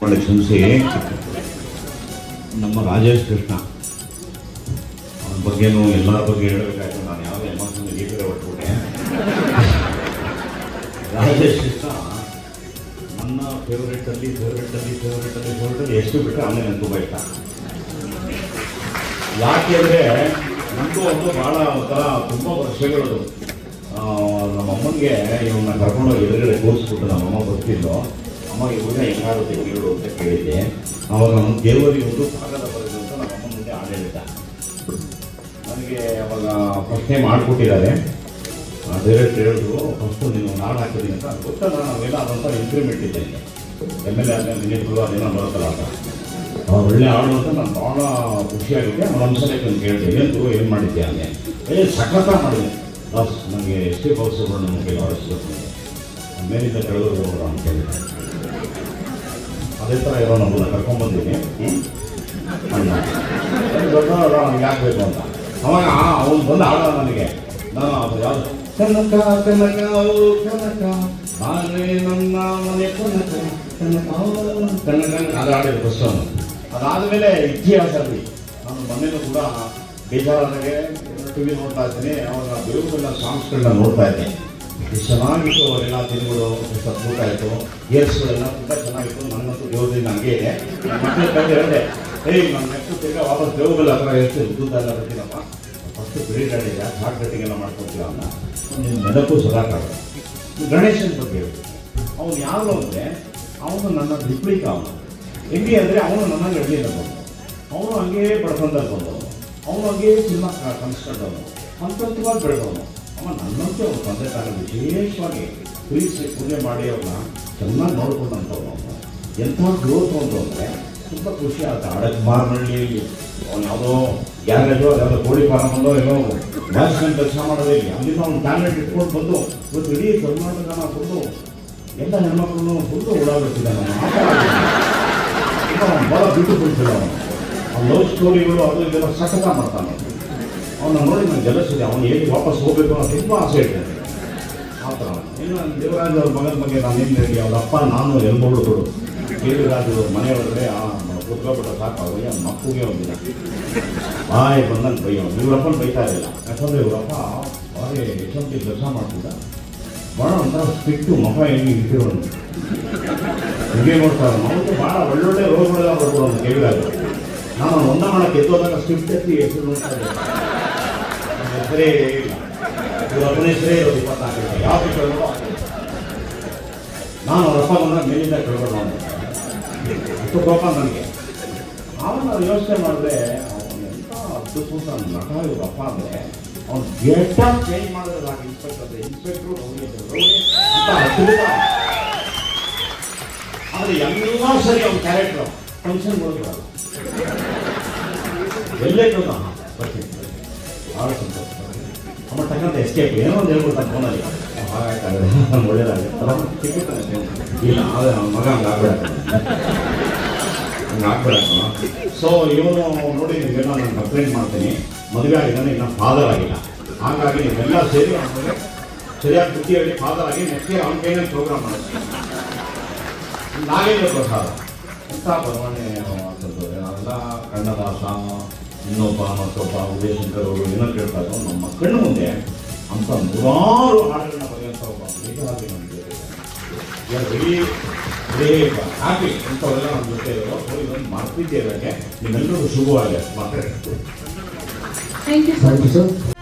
ಸಂಸೆ ನಮ್ಮ ರಾಜೇಶ್ ಕೃಷ್ಣ, ಅವನ ಬಗ್ಗೆನೂ ಎಲ್ಲರ ಬಗ್ಗೆ ಹೇಳಬೇಕಾಯ್ತು. ನಾನು ಯಾವುದೇ ಎಮೋಷನ್ ಗೀತೆ ಹೊಟ್ಬಿಟ್ಟೆ ರಾಜೇಶ್ ಕೃಷ್ಣ, ನನ್ನ ಫೇವ್ರೇಟಲ್ಲಿ ಫೇವ್ರೇಟಲ್ಲಿ ಫೇವ್ರೇಟಲ್ಲಿ ಫೇವ್ರೇಟಲ್ಲಿ ಎಷ್ಟು ಬಿಟ್ಟರೆ ಅವನೇ ತುಂಬ ಇಷ್ಟ. ಯಾಕೆ ಅಂದರೆ ನನಗೂ ಒಂದು ಭಾಳ ಒಂಥರ ತುಂಬ ವರ್ಷಗಳು ನಮ್ಮ ಅಮ್ಮನಿಗೆ ಇವನ್ನ ಕರ್ಕೊಂಡೋಗಿ ಎದುರುಗಡೆ ಕೂರಿಸ್ಬಿಟ್ಟು ನಮ್ಮಮ್ಮ ಬರ್ತಿದ್ದು ಅಮ್ಮ ಇವಾಗ ಹೆಂಗಾಗುತ್ತೆ ಇವರು ಅಂತ ಕೇಳಿದ್ದೆ ಅವಾಗ ನಮ್ಮ ದೇವರಿಗೆ ಒಂದು ಕಾಗದ ಬರೆದು ಅಂತ ನಮ್ಮ ಅಮ್ಮ ಮುಂದೆ ಆಡಳಿತ ನನಗೆ ಅವಾಗ ಪ್ರಶ್ನೆ ಮಾಡಿಕೊಟ್ಟಿದ್ದಾರೆ ಡೈರೆಕ್ಟ್ ಹೇಳಿದ್ರು ಫಸ್ಟು ನೀನು ನಾಡು ಹಾಕಿದ್ದೀನಿ ಅಂತ ಗೊತ್ತಲ್ಲ ನಾವೆಲ್ಲ ಅದಂತ ಇಂಪ್ರೂವ್ಮೆಂಟ್ ಇದೆ ಎಂ ಎಲ್ ಎ ಆದ್ಮೇಲೆ ಮಿನಿಟ್ಗಳು ಅದೇನೋ ಬರುತ್ತಲ್ಲ ಅಂತ ಅವ್ರು ಒಳ್ಳೆ ಆಡು ಅಂತ ನಾನು ಭಾಳ ಖುಷಿಯಾಗಿದೆ ಒಂದ್ಸಲ ನಾನು ಕೇಳಿದೆ ಏನು ಏನು ಮಾಡಿದ್ದೆ ಅಂದೆ ಏ ಸಖತ್ತ ಮಾಡಿದೆ ಬಸ್ ನನಗೆ ಎಷ್ಟೇ ಬಸ್ಸುಗಳು ನನಗೆ ಅವಶ್ಯಕ ಮೇಲಿಂದ ಕೆಳಗೆ ಹೋಗೋಣ ಅಂತ ಹೇಳಿ. ಅದೇ ಥರ ಇರೋ ನಮ್ಮನ್ನ ಕರ್ಕೊಂಡ್ಬಂದಿದ್ದೀನಿ ಹ್ಞೂ ಅಣ್ಣ. ದೊಡ್ಡವರ ನನಗೆ ಯಾಕೆ ಬೇಕು ಅಂತ. ಅವಾಗ ಅವನು ಬಂದು ಆಡ ನನಗೆ. ನಾನು ಅದು ಯಾವುದು? ಕನಕ ಕನಕ ಕನಕ. ಆದರೆ ನನ್ನ ಮನೆ ಕನಕ. ಕನಕ ಕನಕ. ಅದು ಆಡಿದ ಬಸ್ ಅವನು ಅದಾದಮೇಲೆ ಇತಿಹಾಸದಲ್ಲಿ ನಾನು ಮೊನ್ನೆನೂ ಕೂಡ ಬೇಜಾರಾದಾಗೆ ಟಿ ವಿ ನೋಡ್ತಾ ಇದ್ದೀನಿ. ಅವಾಗ ಬೇರೆ ಸಾಂಗ್ಸ್ಗಳನ್ನ ನೋಡ್ತಾ ಇದ್ದೆ. ಚೆನ್ನಾಗಿತ್ತು ಅವರೆಲ್ಲ ದಿನಗಳು ಸಪೋರ್ಟ್ ಆಯಿತು. ಆಯಿತು ಎಲ್ಲ ತುಂಬ ಚೆನ್ನಾಗಿತ್ತು. ನನ್ನಂತೂ ದೇವದಿಂದ ಹಂಗೆ ಇದೆ. ಮತ್ತೆ ಕೈಲಿ ಹೇಳಿದೆ, ಏಯ್ ನನ್ನ ನೆಕ್ಸ್ಟ್ ತಿರ್ಗಾ ವಾಪಸ್ ದೇವಗಳ ಹತ್ರ ಎಷ್ಟು ಉದ್ದುದ್ದ ಎಲ್ಲ ಬರ್ತೀನಪ್ಪ. ಫಸ್ಟ್ ಬಿಳಿ ಗಾಡಿಗೆ ಶಾರ್ಟ್ ಕಟ್ಟಿಂಗ್ ಎಲ್ಲ ಮಾಡ್ಕೊತೀರ ಅವನ್ನ ನಿಮ್ಮ ನೆನಪು ಸದಾಕಾಲ ಗಣೇಶನ ಬಗ್ಗೆ ಅವನು ಯಾರು ಅಂದರೆ, ಅವನು ನನ್ನ ರಿಪ್ಲಿಕ ಅವನು. ಹೆಂಗೆ ಅಂದರೆ ಅವನು ನನ್ನ ಹಳ್ಳಿಯಿಂದ ಬಂದು ಅವನು ಹಂಗೇ ಬಡತನದಲ್ಲಿ ಬಂದವನು ಅವನು ಹಂಗೇ ಸಿನಿಮಾ ಕನ್ಸ್ಕೊಂಡವನು ಹಂತವಾಗಿ ಬೆಳೆದವನು. ಅವ ನನ್ನಂತೆ ಅವ್ರ ತಂದೆ ತಾಯಿ ವಿಶೇಷವಾಗಿ ಪ್ರೀತಿ ಪೂಜೆ ಮಾಡಿ ಅವ್ರನ್ನ ಚೆನ್ನಾಗಿ ನೋಡ್ಕೊಂಡಂಥವ್ರು ಅವನು. ಎಂಥ ಗ್ರೋತ್ ಒಂದು ಅಂದರೆ ತುಂಬ ಖುಷಿ ಆಗುತ್ತೆ ಅಡಕ್ ಮಾರ್ನಳ್ಳಿ ಅವ್ನು ಯಾವುದೋ ಗ್ಯಾರೇಜೋ ಯಾವುದೋ ಕೋಳಿ ಫಾರಂ ಬಂದೋ ಏನೋ ವಾಚ್ಮನ್ ಕೆಲಸ ಮಾಡೋದೇ ಇಲ್ಲಿ. ಅಲ್ಲಿಂದ ಅವ್ನು ಟ್ಯಾಲೆಂಟ್ ಇಟ್ಕೊಂಡು ಬಂದು ಇವತ್ತು ಇಡೀ ಕರ್ನಾಟಕನ ಫುಲ್ಲು ಎಲ್ಲ ಹೆಣ್ಮಕ್ಳನ್ನು ಫುಲ್ಲು ಓಡಾಡುತ್ತಿದ್ದಾನೆ ಭಾಳ ಬ್ಯೂಟಿಫುಲ್ ಫಿಲ್ ಅವನು ಲವ್ ಸ್ಟೋರಿಗಳು ಅದು ಇದೆಲ್ಲ ಸಖತ ಮಾಡ್ತಾನೆ. ಅವನ್ನ ನೋಡಿ ನಾನು ಜಲಸಿದೆ ಅವನು ಹೇಗೆ ವಾಪಸ್ ಹೋಗಬೇಕು ಅನ್ನೋ ತುಂಬ ಆಸೆ ಇರ್ತದೆ ಆ ಥರ. ಇನ್ನು ದೇವರಾಜ್ ಅವ್ರ ಮಗನ ಬಗ್ಗೆ ಏನು ಹೇಳಿ ಅವ್ರ ಅಪ್ಪ ನಾನು ಎಲ್ಮಗಳು ದೇವರಾಜ್ ಅವ್ರ ಮನೆ ಒಳಗಡೆ ಆ ಕುತ್ಕೊಬಿಟ್ಟ ಸಾಕು ಅವ್ನ ಮಕ್ಕಳಿಗೆ ಒಂದಿಲ್ಲ ಬಾಯ್ ಬಂದಂಗೆ ಬೈಯೋ ಇವರಪ್ಪನ ಬೈತಾ ಇರಲಿಲ್ಲ. ಯಾಕಂದರೆ ಇವರಪ್ಪ ಬಾರಿ ಎಷ್ಟೊಂದು ಕೆಲಸ ಮಾಡ್ತಿದ್ದ. ಭಾಳ ಒಂಥರ ಸ್ಟ್ರಿಕ್ಟು ಮಗ ಹೆಂಗೆ ಇಟ್ಟಿರೋನು ಹಿಂಗೆ ನೋಡ್ತಾರೆ ಅವನಿಗೆ ಭಾಳ ಒಳ್ಳೊಳ್ಳೆ ರೋಗಗಳೆಲ್ಲ ಬರ್ಬೋದು ಕೇಳಿದಾಗ. ನಾನು ಒಂದ ಮಾಡಕ್ಕೆ ಎದ್ದೋದಾಗ ಸ್ವಿಫ್ಟ್ ಎತ್ತಿ ಹೆಸರು ನೋಡ್ತಾ ಇದ್ದೆ. ಹೆಸರೇ ಇಲ್ಲ ಅಪ್ಪನ ಹೆಸರೇ ಇರೋದು ಕೇಳ್ಬೋದು ನಾನು ಅವ್ರ ಅಪ್ಪ ಬಂದಾಗ ಮೇಲಿಂದ ಕೇಳ್ಕೊಂಡು ಅವನು ಅಷ್ಟು ಕೋಪ ನನಗೆ ಅವನು ಯೋಚನೆ ಮಾಡಿದ್ರೆ ಅವನು ಅದ್ಭುತ ನಟ ಇವರಪ್ಪ ಅಂದರೆ ಅವ್ನು ಗೆಟ್ಟ ಚೇಂಜ್ ಮಾಡಿದ್ರೆ ಇನ್ಸ್ಪೆಕ್ಟರ್ ಇನ್ಸ್ಪೆಕ್ಟ್ರು ಅಂತ ಅದ್ಭುತ ಆದರೆ ಎಲ್ಲ ಸರಿ ಅವ್ನ ಕ್ಯಾರೆಕ್ಟರ್ ಫಂಕ್ಷನ್ ಬರ್ತಾರೆ ಎಲ್ಲೇ ಬರ್ತೀನಿ ಭಾಳ ಸಂತೋಷ ಅಮ್ಮ ತಕ್ಕಂಥ ಎಸ್ಕೇಪ್ ಏನೋ ಒಂದು ಹೇಳ್ಬಿಡ್ತಾನೆ ಫೋನಲ್ಲಿ ಹಾಗಾಯ್ತಾಗ ಒಳ್ಳೇದಾಗುತ್ತೆ ಸಿಕ್ಕುತ್ತಾನೆ ಇಲ್ಲ ಆದರೆ ನಮ್ಮ ಮಗ ಹಂಗೆ ಆಗ್ಬೇಡ ಹಂಗೆ ಆಗ್ಬೇಡ ಸೊ ಇವನು ನೋಡಿ ನೀವೆಲ್ಲ ನಾನು ಕಂಪ್ಲೇಂಟ್ ಮಾಡ್ತೀನಿ. ಮದುವೆ ಆಗಿದ್ದಾನೆ, ಇನ್ನು ಫಾದರ್ ಆಗಿಲ್ಲ. ಹಾಗಾಗಿ ನೀವೆಲ್ಲ ಸೇರಿ ಸರಿಯಾಗಿ ಬುದ್ಧಿ ಹೇಳಿ ಫಾದರ್ ಆಗಿ ನೆಕ್ಸ್ಟ್ ಇಯರ್ ಅವ್ನ ಕೈಯಲ್ಲಿ ಪ್ರೋಗ್ರಾಮ್ ಮಾಡ್ತೀನಿ. ನಾಗೇಂದ್ರ ಪ್ರಸಾದ. ಅಂತ ಬರವಣಿಗೆ ಅಂತದ್ದು. ನಾವೆಲ್ಲ ಕನ್ನದಾಸ ಇನ್ನೊಬ್ಬ ಮತ್ತೊಬ್ಬ ಉದಯಶಂಕರ್ ಅವರು ಏನೋ ಕೇಳ್ತಾ ಇದ್ರು ನಮ್ಮ ಕಣ್ಣು ಮುಂದೆ ಅಂತ ನೂರಾರು ಹಾಡುಗಳನ್ನ ಬರೆಯುವಂಥ ಒಬ್ಬ ನಿಜವಾಗಿ ನಮಗೆ ವೆರಿ ವೆರಿ ಹ್ಯಾಪಿ ಇಂಥವರೆಲ್ಲ ನಮ್ಮ ಜೊತೆ ಇರೋ ಇದೊಂದು ಮಾಡ್ತಿದ್ದೇವೆ ನಿಮ್ಮೆಲ್ಲರೂ ಶುಭವಾಗಿ ಮಾತಾಡ್ತೀವಿ ಥ್ಯಾಂಕ್ ಯು ಸರ್